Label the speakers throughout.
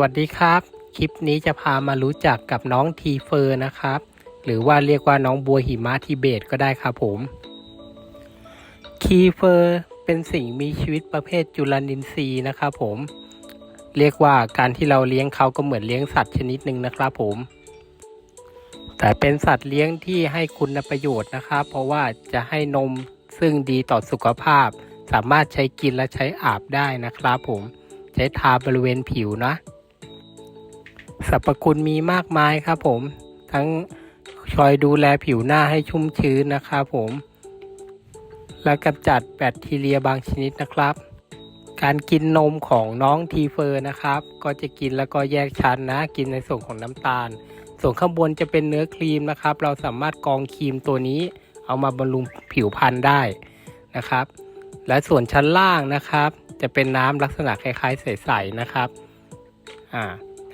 Speaker 1: วัสดีครับ คลิปนี้จะพามารู้จักกับน้องทีเฟอร์นะครับ หรือว่าเรียกว่าน้องบัวหิมะทิเบตก็ได้ครับผมทีเฟอร์เป็นสิ่งมีชีวิตประเภทจุลนินทรีย์นะครับผม เรียกว่าการที่เราเลี้ยงเขาก็เหมือนเลี้ยงสัตว์ชนิดหนึ่งนะครับผม แต่เป็นสัตว์เลี้ยงที่ให้คุณประโยชน์นะครับ เพราะว่าจะให้นมซึ่งดีต่อสุขภาพ สามารถใช้กินและใช้อาบได้นะครับผมใช้ทาบริเวณผิวนะ สรรพคุณมีมากมายครับผม ทั้งช่วยดูแลผิวหน้าให้ชุ่มชื้นนะครับผม และกำจัดแบคทีเรียบางชนิดนะครับ การกินนมของน้องทีเฟอร์นะครับ ก็จะกินแล้วก็แยกชั้นนะ กินในส่วนของน้ำตาล ส่วนข้างบนจะเป็นเนื้อครีมนะครับ เราสามารถกองครีมตัวนี้ เอามาบำรุงผิวพรรณได้นะครับ และส่วนชั้นล่างนะครับ จะเป็นน้ำลักษณะคล้ายๆใสๆนะครับ อ่า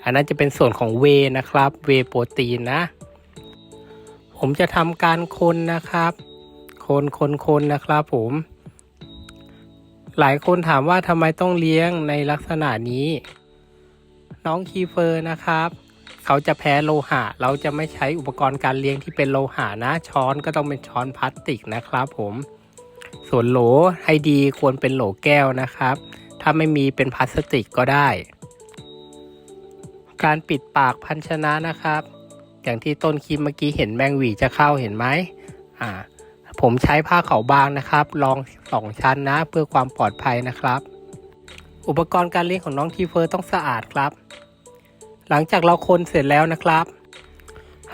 Speaker 1: อันนั้นจะเป็นส่วนของเวนะครับ เวโปรตีนนะ ผมจะทำการคนนะครับ คนคนคนนะครับผม หลายคนถามว่าทำไมต้องเลี้ยงในลักษณะนี้ น้องคีเฟอร์นะครับ เขาจะแพ้โลหะ เราจะไม่ใช้อุปกรณ์การเลี้ยงที่เป็นโลหะนะ ช้อนก็ต้องเป็นช้อนพลาสติกนะครับผมส่วนโหลให้ดีควรเป็นโหลแก้วนะครับ ถ้าไม่มีเป็นพลาสติกก็ได้ การปิดปากพันชนะนะครับ อย่างที่ต้นคลิปเมื่อกี้เห็นแมงหวีจะเข้าเห็นไหมอ่า ผมใช้ผ้าเขาบางนะครับรองสองชั้นนะ เพื่อความปลอดภัยนะครับ อุปกรณ์การเลี้ยงของน้องทีเฟอร์ต้องสะอาดครับ หลังจากเราคนเสร็จแล้วนะครับ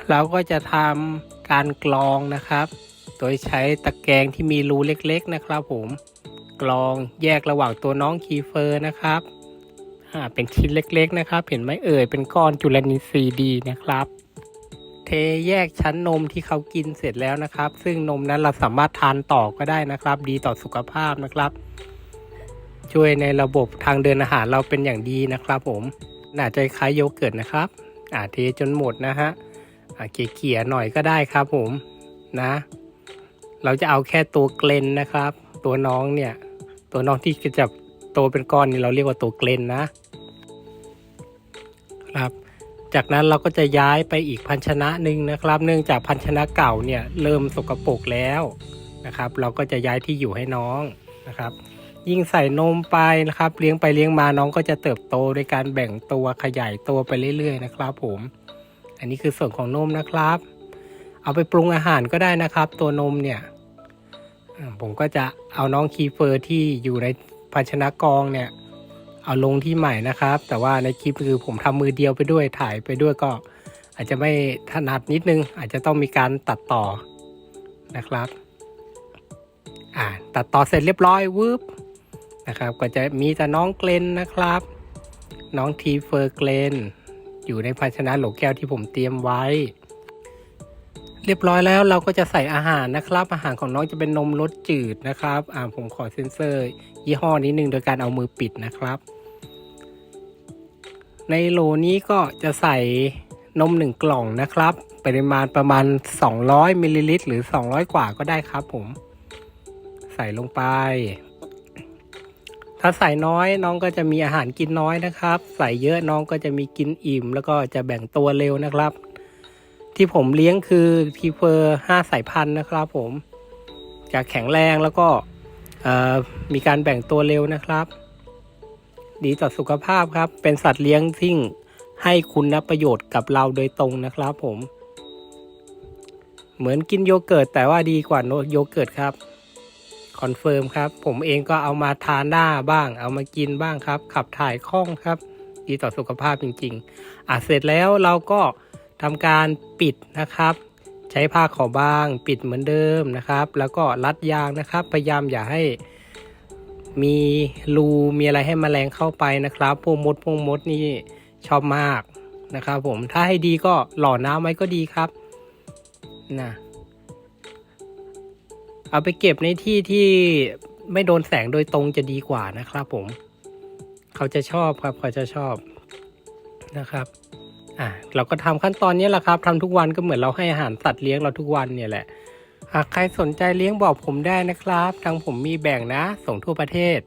Speaker 1: เราก็จะทำการกรองนะครับ โดยใช้ตะแกรงที่มีรูเล็กๆนะครับ ผมกรองแยกระหว่างตัวน้องคีเฟอร์นะครับ อ่าเป็นชิ้นเล็กๆนะครับ เห็นไหมเอ่ยเป็นก้อนจุลนินทรีย์ดีนะครับ เทแยกชั้นนมที่เขากินเสร็จแล้วนะครับ ซึ่งนมนั้นเราสามารถทานต่อก็ได้นะครับ ดีต่อสุขภาพนะครับ ช่วยในระบบทางเดินอาหารเราเป็นอย่างดีนะครับผมน่าจะคล้ายโยเกิร์ตนะครับอ่าเทจนหมดนะฮะอ่าเกี่ยๆหน่อยก็ได้ครับผมนะ เราจะเอาแค่ตัวเกลนนะครับ ตัวน้องเนี่ย ตัวน้องที่จะ ตเป็นก้อนนี่เราเรียกว่าตัวเกลนนะครับ จากนั้นเราก็จะย้ายไปอีกพันชนะหนึ่งนะครับ เนื่องจากพันชนะเก่าเนี่ยเริ่มสกปรกแล้วนะครับ เราก็จะย้ายที่อยู่ให้น้องนะครับ ยิ่งใส่นมไปนะครับ เลี้ยงไปเลี้ยงมาน้องก็จะเติบโตโดยการแบ่งตัวขยายตัวไปเรื่อยๆ นะครับ ผม อันนี้คือส่วนของนมนะครับ เอาไปปรุงอาหารก็ได้นะครับ ตัวนมเนี่ยผมก็จะเอาน้องคีเฟอร์ที่อยู่ใน ภาชนะกองเนี่ย เอาลงที่ใหม่นะครับ แต่ว่าในคลิปคือผมทำมือเดียวไปด้วยถ่ายไปด้วยก็ อาจจะไม่ถนัดนิดนึง อาจจะต้องมีการตัดต่อนะครับอ่าตัดต่อเสร็จเรียบร้อยวืบนะครับ ก็จะมีแต่น้องเกลนนะครับ น้องทีเฟอร์เกลนอยู่ในภาชนะโหลแก้วที่ผมเตรียมไว้ เรียบร้อยแล้วเราก็จะใส่อาหารนะครับ อาหารของน้องจะเป็นนมรสจืดนะครับอ่าผมขอเซ็นเซอร์ ยี่ห้อนี้หนึ่งโดยการเอามือปิดนะครับ ในโหลนี้ก็จะใส่นมหนึ่งกล่องนะครับปริมาณประมาณ 200มิลลิลิตรหรือ 200 กว่าก็ได้ครับผม ใส่ลงไป ถ้าใส่น้อยน้องก็จะมีอาหารกินน้อยนะครับ ใส่เยอะน้องก็จะมีกินอิ่ม แล้วก็จะแบ่งตัวเร็วนะครับ ที่ผมเลี้ยงคือทีเฟอร์ห้าสายพันธุ์นะครับผมจะแข็งแรงแล้วก็มีการแบ่งตัวเร็วนะครับ ดีต่อสุขภาพครับ เป็นสัตว์เลี้ยงที่ให้คุณประโยชน์กับเราโดยตรงนะครับผม เหมือนกินโยเกิร์ตแต่ว่าดีกว่าโยเกิร์ตครับคอนเฟิร์มครับ ผมเองก็เอามาทานหน้าบ้าง เอามากินบ้างครับ ขับถ่ายคล่องครับ ดีต่อสุขภาพจริง ๆอะเสร็จแล้วเราก็ ทำการปิดนะครับ ใช้ผ้าขาวบางปิดเหมือนเดิมนะครับ แล้วก็รัดยางนะครับ พยายามอย่าให้มีรูมีอะไรให้แมลงเข้าไปนะครับ พวกมดพวกมดนี่ชอบมากนะครับผมถ้าให้ดีก็หล่อน้ำไว้ก็ดีครับนะเอาไปเก็บในที่ที่ไม่โดนแสงโดยตรงจะดีกว่านะครับผม เขาจะชอบครับเขาจะชอบนะครับ อะเราก็ทำขั้นตอนนี้แหละครับทำทุกวันก็เหมือนเราให้อาหารสัตว์เลี้ยงเราทุกวันเนี่ยแหละ หากใครสนใจเลี้ยงบอกผมได้นะครับ ทางผมมีแบ่งนะ ส่งทั่วประเทศ